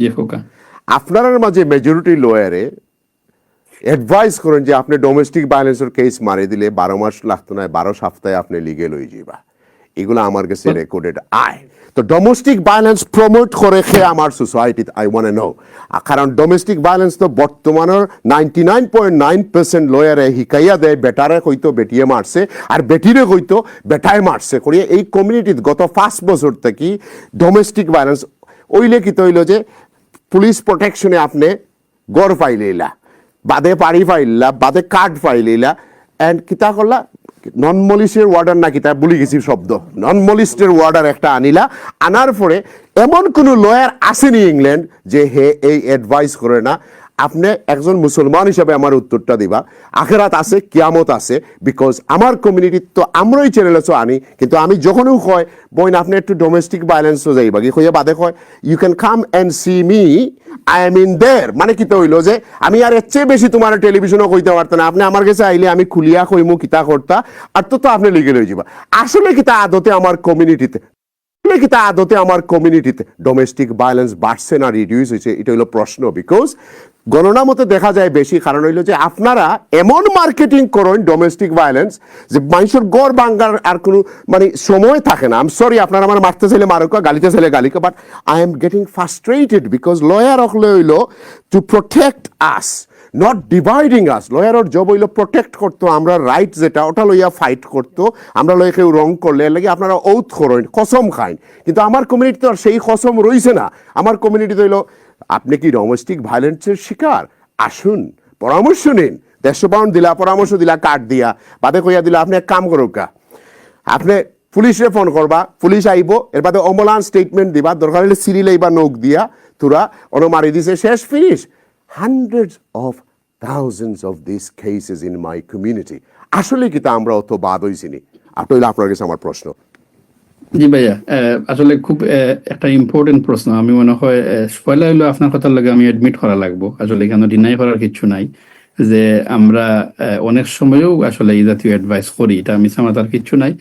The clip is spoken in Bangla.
জি খোকা আপনার মাঝে মেজরিটি লয়ারে অ্যাডভাইস করেন যে আপনি ডোমেস্টিক ভায়োলেন্সের কেস মারি দিলে বারো মাস লাগতো না বারো সপ্তাহে আপনি লিগেল হয়ে যাবা এগুলো আমার কাছে রেকর্ডেড আয়। তো ডোমেস্টিক ভায়োলেন্স প্রমোট করে খে আমার সোসাইটি আই ওয়ান নো কারণ ডোমেস্টিক ভায়োলেন্স তো বর্তমানের ninety nine point nine percent লয়ারে শিকাইয়া দেয় বেটারে কইতো বেটিয়ে মারছে আর বেটিরে কইতো বেটায় মারছে। করিয়া এই কমিউনিটিত গত পাঁচ বছর থেকে ডোমেস্টিক ভায়োলেন্স ওইলে কি তৈল যে পুলিশ প্রোটেকশনে আপনি গড় পাইলেইলা বাদে পাড়ি পাইলা বাদে কার্ড পাইলেইলা এন্ড কিতা করলা? নন মলিসের ওয়ার্ডার না কিতা বলি গেছি শব্দ। নন মলিস্টের ওয়ার্ডার একটা আনিলা, আনার পরে এমন কোনো লয়ার আসেনি ইংল্যান্ড যে হে এই অ্যাডভাইস করে না। আপনি একজন মুসলমান হিসাবে আমার উত্তরটা দিবা। আখেরাত আছে, কিয়ামত আছে বিকজ আমার কমিউনিটির তো আমরাই চ্যানেলসও আনি, কিন্তু আমি যখনও কয় বইন আপনি একটু ডোমেস্টিক ভায়োলেন্সও যাইবা। কি কইয়া বাদে কয় you can come and see me I am in there মানে কি তো হইল যে, আমি আর এর চেয়ে বেশি তোমার টেলিভিশনও কইতে পারতাম না। আপনি আমার কাছে আইলে আমি খুলিয়া কইমু, কিতা করতা, আর তো তো আপনি লিগেল হয়ে যাবা আসলে কিতা আদতে আমার কমিউনিটিতে আসলে আদতে আমার কমিউনিটিতে ডোমেস্টিক ভায়োলেন্স বাড়ছে না রিডিউস হয়েছে এটা হলো প্রশ্ন বিকজ গণনা মতে দেখা যায় বেশি। কারণ হইল যে আপনারা এমন মার্কেটিং করেন ডোমেস্টিক ভায়োলেন্স যে মানুষের গড় বাঙ্গার আর কোনো মানে সময় থাকে না। আম সরি আপনারা আমার মারতে চাইলে মারুকা, গালিতে চাইলে গালিকা but I am getting frustrated because lawyer হলে হইল to protect us not dividing us লয়ারের job হইল প্রোটেক্ট করতো, আমরা রাইট যেটা, ওটা লইয়া ফাইট করতো, আমরা লইয়া কেউ রং করলে, এর লাগে আপনারা ঔত করেন, কসম খাইন। কিন্তু আমার কমিউনিটি তো আর সেই কসম রইছে না। আমার কমিউনিটি তো হইল আপনি কি ডোমেস্টিক ভায়োলেন্সের শিকার? আসুন, পরামর্শ নিন। দেড়শো পাউন্ড দিলা, পরামর্শ দিলা কার্ড দিয়া। বাদে কইয়া দিলা, আপনি এক কাম করুক। আপনি পুলিশে ফোন করবা, পুলিশ আইব, এর বাদে অম্বুলান্স স্টেটমেন্ট দিবা, দরকার হলে সিরিল এইবা নৌক দিয়া, তোরা ওনো মারি দিছে, শেষ finish hundreds of thousands of this cases in my community আসলে কি তা আমরা অত বাদ হইছিনি আপনি হইলে আপনার কাছে আমার প্রশ্ন। জি ভাইয়া আসলে খুব একটা ইম্পর্টেন্ট প্রশ্ন। আমি মনে হয় পয়লা হইল আপনার কথার লাগে আমি এডমিট করা লাগবো। আসলে এখানে ডিনাই করার কিছু নাই। যে আমরা অনেক সময়ও আসলে এই জাতীয় অ্যাডভাইস করি, এটা আমি সামাতার কিছু নাই।